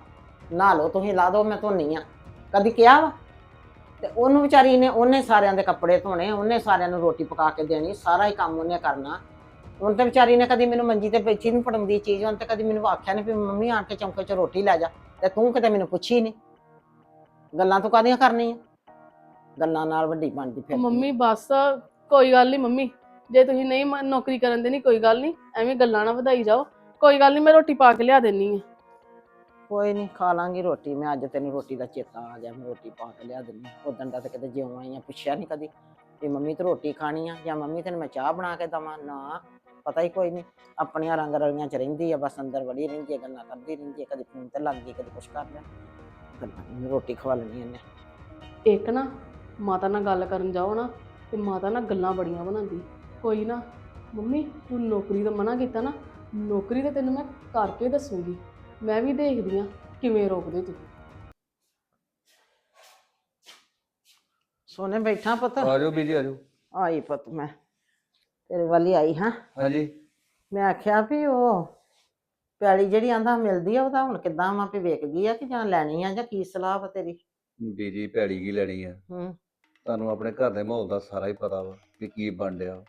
ਨਹਾ ਲਓ, ਤੁਸੀਂ ਲਾ ਦੋ ਮੈਂ ਧੋਨੀ ਆ। ਕਦੀ ਕਿਹਾ ਵਾ? ਤੇ ਉਹਨੂੰ ਵਿਚਾਰੀ ਨੇ ਉਹਨੇ ਸਾਰਿਆਂ ਦੇ ਕੱਪੜੇ ਧੋਣੇ, ਉਹਨੇ ਸਾਰਿਆਂ ਨੂੰ ਰੋਟੀ ਪਕਾ ਕੇ ਦੇਣੀ, ਸਾਰਾ ਹੀ ਕੰਮ ਉਹਨੇ ਕਰਨਾ। ਹੁਣ ਤੇ ਵਿਚਾਰੀ ਨੇ ਕਦੀ ਮੈਨੂੰ ਮੰਜੀ ਤੇ ਬੈਠੀ ਨੂੰ ਫੜਾਉਂਦੀ ਚੀਜ਼, ਹੁਣ ਤੇ ਕਦੀ ਮੈਨੂੰ ਆਖਿਆ ਨਹੀਂ ਵੀ ਮੰਮੀ ਆਣ ਕੇ ਚੌਂਕੇ 'ਚ ਰੋਟੀ ਲੈ ਜਾ, ਤੇ ਤੂੰ ਕਿਤੇ ਮੈਨੂੰ ਪੁੱਛੀ ਨਹੀਂ ਗੱਲਾਂ ਤੂੰ ਕਾਹਦੀਆਂ ਕਰਨੀਆਂ? ਗੱਲਾਂ ਨਾਲ ਵੱਡੀ ਬਣਦੀ ਫਿਰ
ਮੰਮੀ, ਬਸ, ਕੋਈ ਗੱਲ ਨਹੀਂ ਮੰਮੀ। ਜੇ ਤੁਸੀਂ ਨਹੀਂ ਮ- ਨੌਕਰੀ ਕਰਨ ਦੇ ਨਹੀਂ ਕੋਈ ਗੱਲ ਨਹੀਂ ਐਵੇਂ ਗੱਲਾਂ ਨਾ ਵਧਾਈ ਜਾਓ। ਕੋਈ ਗੱਲ ਨਹੀਂ ਮੈਂ ਰੋਟੀ ਪਾ ਕੇ ਲਿਆ ਦੇਣੀ ਆ।
ਕੋਈ ਨਹੀਂ ਖਾ ਲਾਂਗੀ ਰੋਟੀ। ਮੈਂ ਅੱਜ ਤੈਨੂੰ ਰੋਟੀ ਦਾ ਚੇਤਾ ਆ ਗਿਆ, ਮੈਂ ਰੋਟੀ ਪਾ ਕੇ ਲਿਆ ਦਿੰਦੀ ਉਦੋਂ ਦਾ ਤਾਂ ਕਿਤੇ ਜਿਉਂ ਆਈ ਆ, ਪੁੱਛਿਆ ਨਹੀਂ ਕਦੀ ਵੀ ਮੰਮੀ ਤੇ ਰੋਟੀ ਖਾਣੀ ਆ ਜਾਂ ਮੰਮੀ ਤੈਨੂੰ ਮੈਂ ਚਾਹ ਬਣਾ ਕੇ ਦਵਾਂ? ਨਾ, ਪਤਾ ਹੀ ਕੋਈ ਨਹੀਂ ਆਪਣੀਆਂ ਰੰਗ ਰਲੀਆਂ ਚ ਰਹਿੰਦੀ ਆ, ਬਸ ਅੰਦਰ ਵੜੀ ਰਹਿੰਦੀ ਆ, ਗੱਲਾਂ ਕਰਦੀ ਰਹਿੰਦੀ ਆ, ਕਦੀ ਫੋਨ ਤੇ ਲੱਗ ਗਈ, ਕਦੀ ਕੁਛ ਕਰ ਲਿਆ। ਗੱਲਾਂ ਰੋਟੀ ਖਵਾ ਲੈਣੀ ਇਹਨੇ
ਇੱਕ ਨਾ, ਮਾਤਾ ਨਾਲ ਗੱਲ ਕਰਨ ਜਾਓ ਨਾ, ਤੇ ਮਾਤਾ ਨਾਲ ਗੱਲਾਂ ਬੜੀਆਂ ਬਣਾਉਂਦੀ। ਕੋਈ ਨਾ, ਮੰਮੀ, ਤੂੰ ਨੌਕਰੀ ਦਾ ਮਨਾ ਕੀਤਾ ਨਾ, ਨੌਕਰੀ ਤਾਂ ਤੈਨੂੰ ਮੈਂ ਕਰਕੇ ਦੱਸੂਗੀ। ਮੈਂ ਵੀ ਦੇਖਦੀ ਆ ਕਿਵੇਂ ਰੋਕਦੇ ਤੂੰ
ਸੋਨੇ ਬੈਠਾ ਪੁੱਤ।
ਆ ਜਾਓ ਬੀਜੀ ਆ ਜਾਓ।
ਆਈ ਪੁੱਤ ਮੈਂ ਤੇਰੇ ਵੱਲ ਆਈ ਹਾਂ।
ਹਾਂਜੀ।
ਮੈਂ ਆਖਿਆ ਵੀ ਉਹ ਪਿਆਲੀ ਜਿਹੜੀ ਆਂਦਾ ਮਿਲਦੀ ਆ ਉਹਦਾ ਹੁਣ ਕਿੱਦਾਂ ਵਾ ਵੀ ਵਿਕ ਗਈ ਆ ਕਿ ਜਾਂ ਲੈਣੀ ਆ ਜਾਂ ਕੀ ਸਲਾਹ ਵਾ ਤੇਰੀ?
ਬੀਜੀ ਭੈੜੀ ਕੀ ਲੈਣੀ ਆ?
ਹੂੰ।
ਤੁਹਾਨੂੰ ਆਪਣੇ ਘਰ ਦੇ ਮਾਹੌਲ ਦਾ ਸਾਰਾ ਹੀ ਪਤਾ ਵਾ ਕਿ ਕੀ ਬਣ ਡਿਆ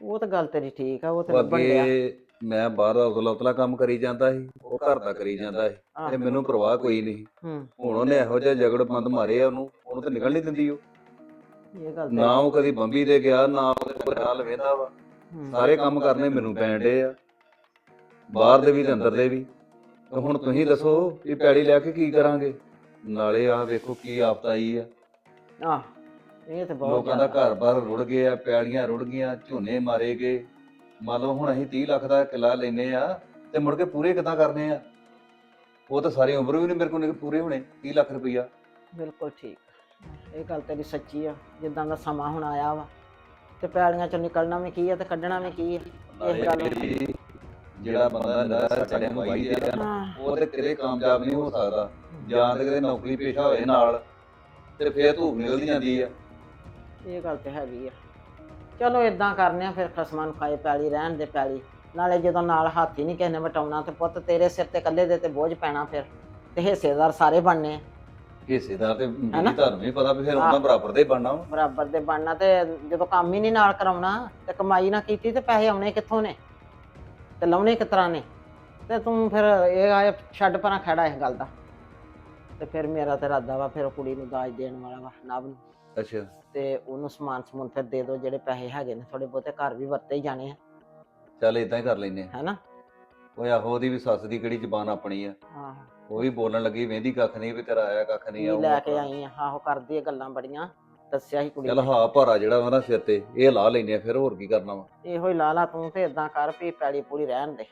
ਉਹ ਤਾਂ ਗੱਲ ਤੇਰੀ ਠੀਕ ਆ ਉਹ ਤੇ ਲੱਭਣ ਡਿਆ
ਅੱਗੇ ਮੈਂ ਬਾਹਰ ਦਾ ਉਤਲਾ ਉਤਲਾ ਕੰਮ ਕਰੀ ਜਾਂਦਾ ਸੀ ਉਹ ਘਰ ਦਾ ਕਰੀ ਜਾਂਦਾ ਸੀ ਤੇ ਮੈਨੂੰ ਪਰਵਾਹ ਕੋਈ ਨਹੀਂ।
ਹੂੰ।
ਹੁਣ ਉਹਨੇ ਇਹੋ ਜਿਹਾ ਜਗੜਬੰਦ ਮਾਰੇ ਆ ਉਹਨੂੰ ਉਹਨੂੰ ਤਾਂ ਨਿਕਲ ਨਹੀਂ ਦਿੰਦੀ ਉਹ।
ਇਹ ਗੱਲ
ਨਾ ਉਹ ਕਦੀ ਬੰਬੀ ਦੇ ਗਿਆ ਨਾ ਉਹਦੇ ਕੋਈ ਹਾਲ ਵੇਂਦਾ ਵਾ।
ਹੂੰ।
ਸਾਰੇ ਕੰਮ ਕਰਨੇ ਮੈਨੂੰ ਪੈਣ ਡੇ ਆ। ਬਾਹਰ ਦੇ ਵੀ ਤੇ ਅੰਦਰ ਦੇ ਵੀ। ਤੇ ਹੁਣ ਤੁਸੀਂ ਦੱਸੋ ਵੀ ਪੈੜੀ ਲੈ ਕੇ ਕੀ ਕਰਾਂਗੇ? ਨਾਲੇ ਆ ਵੇਖੋ ਕੀ ਆਫਤ ਆਈ ਆ।
ਆਹ ਇਹ ਤੇ ਬਹੁਤ
ਲੋਕਾਂ ਦਾ
ਜ਼ਿਆਦਾ।
ਘਰ-ਬਾਰ ਰੁੜ ਗਏ ਆ ਪੈਲੀਆਂ ਰੁੜ ਗਈਆਂ ਝੋਨੇ ਮਾਰੇ ਗਏ। ਮੰਨ ਲਓ ਹੁਣ ਅਸੀਂ 30 ਲੱਖ ਦਾ ਕਿੱਲਾ ਲੈਨੇ ਆ ਤੇ ਮੁੜ ਕੇ ਪੂਰੇ ਕਿੱਦਾਂ ਕਰਨੇ ਆ? ਉਹ ਤਾਂ ਸਾਰੀ ਉਮਰ ਵੀ ਨਹੀਂ ਮੇਰੇ ਕੋਲ ਨਿਕ- ਪੂਰੇ ਹੋਣੇ 30 ਲੱਖ ਰੁਪਈਆ।
ਬਿਲਕੁਲ ਠੀਕ। ਇਹ ਗੱਲ ਤੇਰੀ ਸੱਚੀ ਆ ਜਿੱਦਾਂ ਦਾ ਸਮਾਂ ਹੁਣ ਆਇਆ ਵਾ ਤੇ ਪੈਲੀਆਂ ਚੋਂ ਨਿਕਲਣਾ ਵੀ ਕੀ ਆ ਤੇ ਕੱਢਣਾ ਵੀ ਕੀ ਆ?
ਨਾਲੇ
ਗੱਲ-
ਜਿਹੜੀ ਜਿਹੜਾ ਬੰਦਾ ਨਰਾ ਚੜਿਆ ਨੂੰ ਵਾਈ ਦੇ ਆ ਨਾ,
ਹਾਂ।
ਉਹ ਤੇ ਕਿਤੇ ਕਾਮਯਾਬ ਨਹੀਂ ਹੋ ਸਕਦਾ। ਜਾਂ ਤੇ ਕਿਤੇ ਨੌਕਰੀ ਪੇਸ਼ਾ ਹੋਏ ਨਾਲ ਤੇ ਫੇਰ ਧੂਪ ਨਿਕਲਦੀ ਜਾਂਦੀ ਆ।
ਇਹ ਗੱਲ ਤੇ ਹੈਗੀ ਆ। ਚਲੋ ਇਦਾਂ ਕਰਨੇ ਆ ਫਿਰ ਖਸਮਾਂ ਨੂੰ ਖਾਏ ਪੈਲੀ ਰਹਿਣ ਦੇ ਪੈਲੀ। ਨਾਲੇ ਜਦੋਂ ਨਾਲ ਹੱਥ ਹੀ ਨਹੀਂ ਕਿਸੇ ਨੇ ਵਟਾਉਣਾ ਤੇ ਪੁੱਤ ਤੇਰੇ ਸਿਰ ਤੇ ਇਕੱਲੇ ਦੇ ਤੇ ਬੋਝ ਪੈਣਾ ਫਿਰ। ਤੇ ਹਿੱਸੇਦਾਰ ਸਾਰੇ ਬਣਨੇ ਆ,
ਹਿੱਸੇਦਾਰ ਤੇ
ਹੈਨਾ?
ਮੇਰੀ ਤੁਹਾਨੂੰ ਵੀ ਪਤਾ ਵੀ ਫਿਰ ਉਹਨਾਂ। ਬਰਾਬਰ ਦੇ ਬਣਨਾ ਵਾ।
ਬਰਾਬਰ ਦੇ ਬਣਨਾ ਤੇ ਜਦੋਂ ਕੰਮ ਹੀ ਨਹੀਂ ਨਾਲ ਕਰਾਉਣਾ ਤੇ ਕਮਾਈ ਨਾ ਕੀਤੀ ਤੇ ਪੈਸੇ ਆਉਣੇ ਕਿੱਥੋਂ ਨੇ? ਤੇ ਲਾਉਣੇ ਕਿਸ ਤਰ੍ਹਾਂ ਨੇ? ਤੇ ਤੂੰ ਫਿਰ ਇਹ ਆਏ ਛੱਡ ਪਰਾਂ ਖੜਾ ਇਸ ਗੱਲ ਦਾ। ਤੇ ਫਿਰ ਮੇਰਾ ਤੇ ਇਰਾਦਾ ਵਾ ਫਿਰ ਉਹ ਕੁੜੀ ਨੂੰ ਦਾਜ ਦੇਣ ਵਾਲਾ ਵਾ ਨਵ ਨੂੰ।
ਅੱਛਾ।
ਤੇ ਉਹਨੂੰ ਸਮਾਨ ਸਮੂਨ ਫਿਰ ਦੇ ਦਿਓ ਜਿਹੜੇ ਪੈਸੇ ਹੈਗੇ ਨੇ ਥੋੜੇ ਬਹੁਤੇ ਘਰ ਵੀ ਵਰਤੇ ਹੀ ਜਾਣੇ ਆ।
ਚੱਲ ਇਦਾਂ ਹੀ ਕਰ ਲੈਨੇ ਆ।
ਹੈਨਾ?
ਉਹ ਆਹੋ ਉਹਦੀ ਵੀ ਸੱਸ ਦੀ ਕਿਹੜੀ ਜ਼ਬਾਨ ਆਪਣੀ ਆ।
ਆਹੋ।
ਉਹ ਵੀ ਬੋਲਣ ਲੱਗੀ ਵੇਂਦੀ ਕੱਖ ਨਹੀਂ ਵੀ ਤੇਰਾ ਆਇਆ ਕੱਖ ਨਹੀਂ ਆਊਗਾ
ਲੈ ਕੇ ਆਈ ਆ। ਆਹੋ ਕਰਦੀ ਆ ਗੱਲਾਂ ਬੜੀਆਂ ਦੱਸਿਆ ਸੀ ਕੁੜੀ
ਚੱਲ
ਨੇ।
ਹਾਂ ਭਾਰਾ ਜਿਹੜਾ ਉਹਨਾਂ ਸਿਰ ਤੇ ਇਹ ਲਾ ਲੈਨੇ ਆ ਫਿਰ ਹੋਰ ਕੀ ਕਰਨਾ ਵਾ।
ਇਹੋ ਹੀ ਲਾ ਲਾ ਤੂੰ ਤੇ ਇਦਾਂ ਕਰ ਵੀ ਪੈਲੀ ਪੂਰੀ ਰਹਿਣ ਦੇ।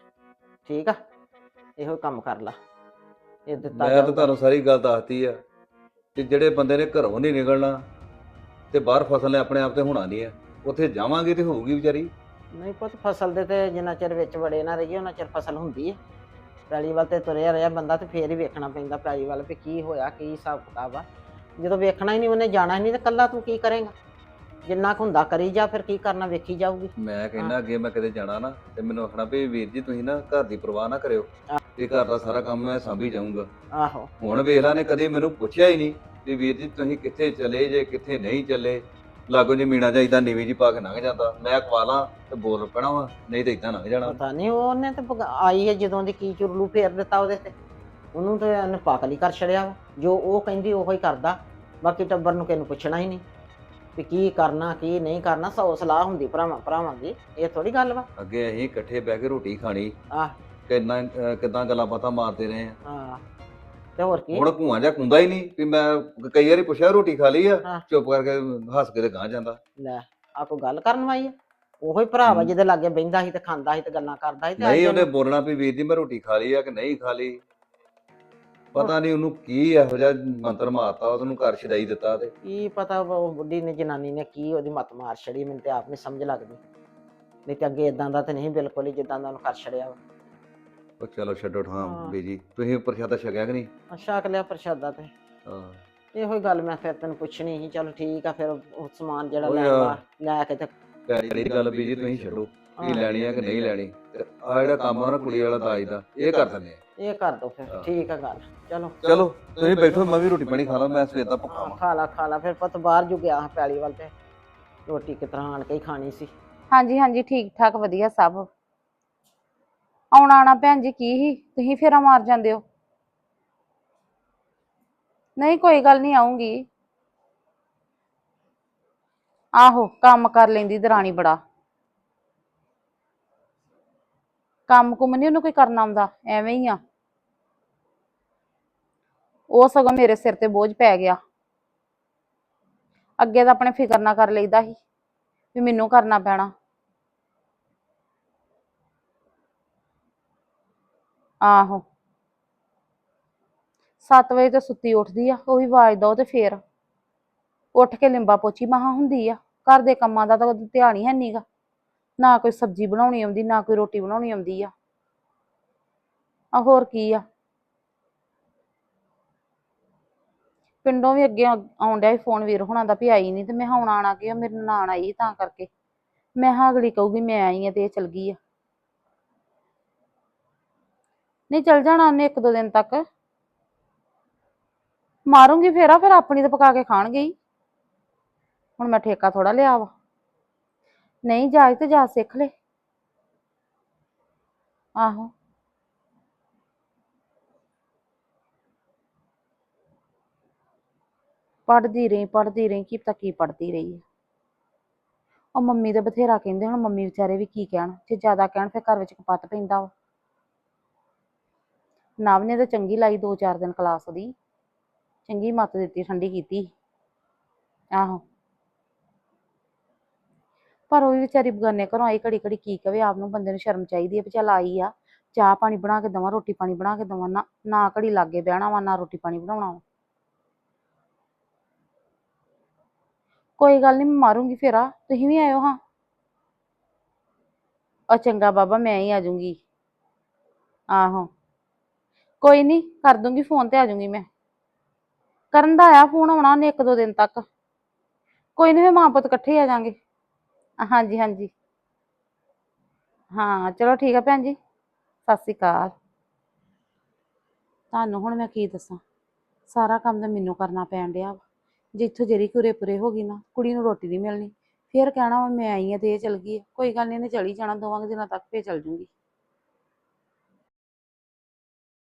ਠੀਕ ਆ? ਇਹੋ ਹੀ ਕੰਮ ਕਰ ਲਾ। ਇਹ ਦਿੱਤਾ
ਮੈਂ ਤਾਂ
ਜਾਊਗਾ।
ਤੁਹਾਨੂੰ ਸਾਰੀ ਗੱਲ ਦੱਸਤੀ ਆ ਕਿ ਜਿਹੜੇ ਬੰਦੇ ਨੇ ਘਰੋਂ ਨਹੀਂ ਨਿਕਲਣਾ ਤੇ ਬਾਹਰ ਫਸਲ ਨੇ ਆਪਣੇ ਆਪ ਤੇ ਹੋਣਾ ਨਹੀਂ ਆ ਉੱਥੇ ਜਾਵਾਂਗੇ ਤੇ ਹੋਊਗੀ ਵਿਚਾਰੀ।
ਨਹੀਂ ਪੁੱਤ ਫਸਲ ਦੇ ਤੇ ਜਿੰਨਾ ਚਿਰ ਵਿੱਚ ਵੜੇ ਨਾ ਰਹੀਏ ਉਹਨਾਂ ਚਿਰ ਫਸਲ ਹੁੰਦੀ ਹੈ। ਪੈਲੀ ਵੱਲ ਤੇ ਤੁਰਿਆ ਰਿਹਾ ਬੰਦਾ ਤੇ ਫੇਰ ਹੀ ਵੇਖਣਾ ਪੈਂਦਾ ਪੈਲੀ ਵੱਲ ਵੀ ਕੀ ਹੋਇਆ ਕੀ ਹਿਸਾਬ ਕਿਤਾਬ ਆ। ਜਦੋਂ ਵੇਖਣਾ ਹੀ ਨਹੀਂ ਉਹਨੇ ਜਾਣਾ ਹੀ ਨਹੀਂ ਤੇ ਕੱਲਾ ਤੂੰ ਕੀ ਕਰੇਗਾ? ਜਿੰਨਾ ਕੁ ਹੁੰਦਾ ਕਰੀ ਜਾ ਫਿਰ ਕੀ ਕਰਨਾ ਵੇਖੀ ਜਾਊਗੀ।
ਮੈਂ ਕਹਿੰਦਾ ਅੱਗੇ ਮੈਂ ਕਦੇ ਜਾਣਾ ਨਾ ਤੇ ਮੈਨੂੰ ਆਖਣਾ ਵੀ ਵੀਰ ਜੀ ਤੁਸੀਂ ਨਾ ਘਰ ਦੀ ਪਰਵਾਹ ਨਾ ਕਰਿਓ। ਇਹ ਘਰ ਦਾ ਸਾਰਾ ਕੰਮ ਮੈਂ ਸਾਂਭੀ ਜਾਊਂਗਾ।
ਆਹੋ।
ਹੁਣ ਵੇਲਾ ਨੇ ਕਦੇ ਮੈਨੂੰ ਪੁੱਛਿਆ ਹੀ ਨਹੀਂ। ਵੀ ਵੀਰ ਜੀ ਤੁਸੀਂ ਕਿੱਥੇ ਚਲੇ? ਜੇ ਕਿੱਥੇ ਨਹੀਂ ਚੱਲੇ ਲਾਗੋ ਜੀ ਮੀਣਾ ਜਾਂ ਇਦਾਂ ਨੀਵੀਂ ਜੀ ਪਾ ਕੇ ਲੰਘ ਜਾਂਦਾ। ਮੈਂ ਕਵਾਲਾਂ ਤੇ ਬੋਲ ਪੈਣਾ ਵਾ ਨਹੀਂ ਤੇ ਇਦਾਂ ਲੰਘ ਜਾਣਾ।
ਪਤਾ ਨਹੀਂ ਉਹਨੇ ਤੇ ਭਗ- ਆਈ ਹੈ ਜਦੋਂ ਦੀ ਕੀ ਚੁਰਲੂ ਫੇਰ ਦਿੱਤਾ ਉਹਦੇ ਤੇ। ਉਹਨੂੰ ਤੇ ਉਹਨੇ ਪਾਗਲ ਹੀ ਕਰ ਛੜਿਆ ਜੋ ਉਹ ਕਹਿੰਦੀ ਉਹੋ ਹੀ ਕਰਦਾ। ਬਾਕੀ ਟੱਬਰ ਨੂੰ ਕਿਸੇ ਨੂੰ ਪੁੱਛਣਾ ਹੀ ਨਹੀਂ। ਵੀ ਕੀ ਕਰਨਾ ਕੀ ਨਹੀਂ ਕਰਨਾ ਸੌ ਸਲਾਹ ਹੁੰਦੀ ਭਰਾਵਾਂ ਭਰਾਵਾਂ ਦੀ। ਇਹ ਥੋੜੀ ਗੱਲ ਵਾ।
ਅੱਗੇ ਅਸੀਂ ਇਕੱਠੇ ਬਹਿ ਕੇ ਰੋਟੀ ਖਾਣੀ।
ਆਹ।
ਕਿੰਨਾ ਕਿੱਦਾਂ ਗੱਲਾਂ ਬਾਤਾਂ ਮਾਰਦੇ ਰਹੇ ਆ।
ਹਾਂ। ਤੇ ਹੋਰ ਕੀ?
ਹੁਣ ਭੂਆ ਜਾਂ ਕੁੰਦਾ ਹੀ ਨਹੀਂ ਵੀ ਮੈਂ ਕਈ ਵਾਰੀ ਪੁੱਛਿਆ ਰੋਟੀ ਖਾ ਲਈ ਆ
ਹਾਂ।
ਚੁੱਪ ਕਰਕੇ ਹੱਸ ਕੇ ਤੇ ਗਾਂ ਜਾਂਦਾ।
ਲੈ ਆ ਕੋਈ ਗੱਲ ਕਰਨ ਵਾਈ ਆ? ਉਹੋ ਹੀ ਭਰਾ ਵਾ। ਜਿਹਦੇ ਲਾਗੇ ਬਹਿੰਦਾ ਸੀ ਤੇ ਖਾਂਦਾ ਸੀ ਤੇ ਗੱਲਾਂ ਕਰਦਾ ਸੀ ਤੇ
ਨਹੀਂ
ਅੱਜ
ਉਹਨੂੰ- ਬੋਲਣਾ ਵੀ ਵੀਰ ਜੀ ਮੈਂ ਰੋਟੀ ਖਾ ਲਈ ਆ ਕਿ ਨਹੀਂ ਖਾ ਲਈ? ਪਤਾ ਨਹੀਂ ਉਹਨੂੰ ਕੀ ਇਹੋ ਜਿਹਾ ਮੰਤਰ ਮਾਰਤਾ ਉਹਨੂੰ ਘਰ ਛਡਾਈ ਦਿੱਤਾ ਤੇ।
ਕੀ ਪਤਾ ਉਹ ਬੁੱਢੀ ਨੇ ਜਨਾਨੀ ਨੇ ਕੀ ਉਹਦੀ ਮਤ ਮਾਰ ਛੜੀ ਮੈਨੂੰ ਤੇ ਆਪ ਨਹੀਂ ਸਮਝ ਲੱਗਦੀ। ਨਹੀਂ ਤੇ ਅੱਗੇ ਇਦਾਂ ਦਾ ਤੇ ਨਹੀਂ ਬਿਲਕੁਲ ਹੀ ਜਿੱਦਾਂ ਦਾ ਉਹਨੂੰ ਕਰ ਛੜਿਆ ਵਾ।
ਉਹ ਚਲੋ ਛੱਡੋ ਠਾਂ
ਹਾਂ।
ਬੀਜੀ। ਤੁਸੀਂ ਪ੍ਰਸ਼ਾਦਾ ਛਕਿਆ ਕਿ ਨਹੀਂ?
ਅੱਛਾ ਅਕ ਲਿਆ ਪ੍ਰਸ਼ਾਦਾ ਤੇ।
ਹਾਂ।
ਇਹੋ ਹੀ ਗੱਲ ਮੈਂ ਫਿਰ ਤੈਨੂੰ ਪੁੱਛਣੀ ਸੀ। ਚਲ ਠੀਕ ਆ ਫਿਰ ਉਹ ਸਮਾਨ ਜਿਹੜਾ
ਉਹ
ਲੈ
ਯਾਰ।
ਆ ਲੈ ਕੇ ਤੇ
ਦੀ ਗੱਲ ਬੀਜੀ ਤੁਸੀਂ ਛੱਡੋ। ਕੀ ਲੈਣੀ ਆ ਕਿ ਨਹੀਂ ਲੈਣੀ? ਆ ਜਿਹੜਾ ਕੰਮ ਆ ਨਾ ਕੁੜੀ ਵਾਲਾ ਦਾਜ ਦਾ ਇਹ ਕਰ ਦਿੰਦੇ ਆ।
ਇਹ ਕਰ ਦੋ ਫਿਰ। ਠੀਕ ਆ ਗੱਲ। ਚਲੋ।
ਚਲੋ ਤੁਸੀਂ ਬੈਠੋ ਮੈਂ ਵੀ ਰੋਟੀ ਪਾਣੀ ਖਾ ਲਾਂ ਮੈਂ ਸਵੇਰ ਦਾ ਭੁੱਖਾ ਵਾਂ।
ਖਾ ਲਾ ਖਾ ਲਾ। ਫਿਰ ਪੁੱਤ ਬਾਹਰ ਜੂ ਗਿਆ ਹਾਂ ਪੈਲੀ ਵੱਲ ਤੇ। ਰੋਟੀ ਕਿਸ ਤਰ੍ਹਾਂ ਆਣ ਕੇ ਹੀ ਖਾਣੀ ਸੀ।
ਹਾਂਜੀ ਹਾਂਜੀ ਠੀਕ ਠਾਕ ਵਧੀਆ ਸਭ। ਆਉਣਾ ਆਣਾ ਭੈਣ ਜੀ ਕੀ ਹੀ ਤੁਸੀਂ ਫੇਰਾ ਮਾਰ ਜਾਂਦੇ ਹੋ। ਨਹੀਂ, ਕੋਈ ਗੱਲ ਨਹੀਂ ਆਉਂਗੀ ਆਹੋ, ਕੰਮ ਕਰ ਲੈਂਦੀ ਦਰਾਣੀ ਬੜਾ। ਕੰਮ ਕੁਮ ਨਹੀਂ ਉਹਨੂੰ ਕੋਈ ਕਰਨਾ ਆਉਂਦਾ, ਐਵੇਂ ਹੀ ਆ। ਉਹ ਸਗੋਂ ਮੇਰੇ ਸਿਰ ਤੇ ਬੋਝ ਪੈ ਗਿਆ। ਅੱਗੇ ਤਾਂ ਆਪਣੇ ਫਿਕਰ ਨਾ ਕਰ ਲਈਦਾ ਸੀ ਵੀ ਮੈਨੂੰ ਕਰਨਾ ਪੈਣਾ। ਆਹੋ। 7 ਵਜੇ ਤਾਂ ਸੁੱਤੀ ਉੱਠਦੀ ਆ, ਉਹੀ ਆਵਾਜ਼ ਦੋ ਤੇ ਫੇਰ। ਉੱਠ ਕੇ ਲਿੰਬਾ ਪੋਚੀ ਮਹਾ ਹੁੰਦੀ ਆ, ਘਰ ਦੇ ਕੰਮਾਂ ਦਾ ਤਾਂ ਉਹਦਾ ਧਿਆਨ ਹੀ ਹੈ ਨਹੀਂਗਾ ਨਾ ਕੋਈ ਸਬਜ਼ੀ ਬਣਾਉਣੀ ਆਉਂਦੀ, ਨਾ ਕੋਈ ਰੋਟੀ ਬਣਾਉਣੀ ਆਉਂਦੀ ਆ। ਆ ਹੋਰ ਕੀ ਆ? ਪਿੰਡੋਂ ਵੀ ਅੱਗੇ ਆਉਣ ਡਿਆ ਸੀ ਫੋਨ ਵੀਰ ਹੋਣਾ ਦਾ ਵੀ ਆਈ ਨਹੀਂ ਤੇ ਮੈਂ ਹੁਣ ਆਣਾ ਕਿ ਮੇਰੇ ਨਾਨ ਆਈ ਸੀ ਤਾਂ ਕਰਕੇ। ਮੈਂ ਹਾਂ ਅਗਲੀ ਕਹੂਗੀ ਮੈਂ ਆਈ ਆ ਤੇ ਇਹ ਚਲ ਗਈ ਆ। ਨਹੀਂ, ਚਲ ਜਾਣਾ ਉਹਨੇ ਇੱਕ ਦੋ ਦਿਨ ਤੱਕ। ਮਾਰੂੰਗੀ ਫੇਰਾ, ਫਿਰ ਆਪਣੀ ਤੇ ਪਕਾ ਕੇ ਖਾਣਗੇ ਹੀ। ਹੁਣ ਮੈਂ ਠੇਕਾ ਥੋੜਾ ਲਿਆ ਵਾ। ਨਹੀਂ, ਜਾਇਜ਼ ਤੇ ਜਾ ਸਿੱਖ ਲੈ। ਆਹੋ। ਪੜਦੀ ਰਹੀ, ਪੜ੍ਹਦੀ ਰਹੀ, ਕੀ ਪਤਾ ਕੀ ਪੜ੍ਹਦੀ ਰਹੀ ਹੈ ਉਹ ਮੰਮੀ ਤੇ ਬਥੇਰਾ ਕਹਿੰਦੇ, ਹੁਣ ਮੰਮੀ ਵਿਚਾਰੇ ਵੀ ਕੀ ਕਹਿਣ। ਜੇ ਜ਼ਿਆਦਾ ਕਹਿਣ, ਫਿਰ ਘਰ ਵਿੱਚ ਕਪੱਤ ਪੈਂਦਾ ਵਾ। ਨਵ ਨੇ ਤਾਂ ਚੰਗੀ ਲਾਈ ਦੋ ਚਾਰ ਦਿਨ ਕਲਾਸ ਦੀ। ਚੰਗੀ ਮੱਤ ਦਿੱਤੀ, ਠੰਡੀ ਕੀਤੀ। ਆਹੋ। ਪਰ ਉਹ ਵੀ ਵਿਚਾਰੀ ਬਗਾਨੇ ਘਰੋਂ ਆਈ, ਘੜੀ ਘੜੀ ਕੀ ਕਵੇ, ਆਪ ਨੂੰ ਬੰਦੇ ਨੂੰ ਸ਼ਰਮ ਚਾਹੀਦੀ ਹੈ ਵੀ ਚੱਲ ਆਈ ਆ। ਚਾਹ ਪਾਣੀ ਬਣਾ ਕੇ ਦਵਾਂ, ਰੋਟੀ ਪਾਣੀ ਬਣਾ ਕੇ ਦਵਾਂ, ਨਾ ਨਾ ਘੜੀ ਲਾਗੇ ਬਹਿਣਾ ਵਾ, ਨਾ ਰੋਟੀ ਪਾਣੀ ਬਣਾਉਣਾ ਵਾ। ਕੋਈ ਗੱਲ ਨਹੀਂ ਮੈਂ ਮਾਰੂੰਗੀ ਫੇਰਾ, ਤੁਸੀਂ ਵੀ ਆਇਓ ਹਾਂ। ਆ ਚੰਗਾ ਬਾਬਾ, ਮੈਂ ਹੀ ਆ ਜਾਊਂਗੀ। ਆਹੋ। ਕੋਈ ਨਹੀਂ, ਕਰ ਦੂੰਗੀ ਫੋਨ ਤੇ ਆ ਜਾਊਂਗੀ ਮੈਂ। ਕਰਨ ਦਾ ਆਇਆ ਫੋਨ ਆਉਣਾ ਉਹਨੇ ਇੱਕ ਦੋ ਦਿਨ ਤੱਕ। ਕੋਈ ਨਹੀਂ ਫੇ ਮਾਂ ਪੁੱਤ ਇਕੱਠੇ ਆ ਜਾਾਂਗੇ। ਹਾਂਜੀ ਹਾਂਜੀ। ਹਾਂ, ਚਲੋ ਠੀਕ ਆ ਭੈਣ ਜੀ। ਸਤਿ ਸ਼੍ਰੀ ਅਕਾਲ। ਤੁਹਾਨੂੰ ਹੁਣ ਮੈਂ ਕੀ ਦੱਸਾਂ? ਸਾਰਾ ਕੰਮ ਤਾਂ ਮੈਨੂੰ ਕਰਨਾ ਪੈਣ ਡਿਆ ਵਾ। ਜੇ ਇੱਥੋਂ ਜਿਹੜੀ ਕੁਰੇ ਪੁਰੇ ਹੋ ਗਈ ਨਾ, ਕੁੜੀ ਨੂੰ ਰੋਟੀ ਨਹੀਂ ਮਿਲਣੀ। ਫੇਰ ਕਹਿਣਾ ਵਾ, ਮੈਂ ਆਈ ਆ ਤੇ ਇਹ ਚਲ ਗਈ ਆ। ਕੋਈ ਗੱਲ ਨਹੀਂ ਇਹਨੇ ਚਲੀ ਜਾਣਾ, ਦੋਵਾਂ ਕੁ ਦਿਨਾਂ ਤੱਕ ਫੇਰ ਚਲ ਜੂੰਗੀ।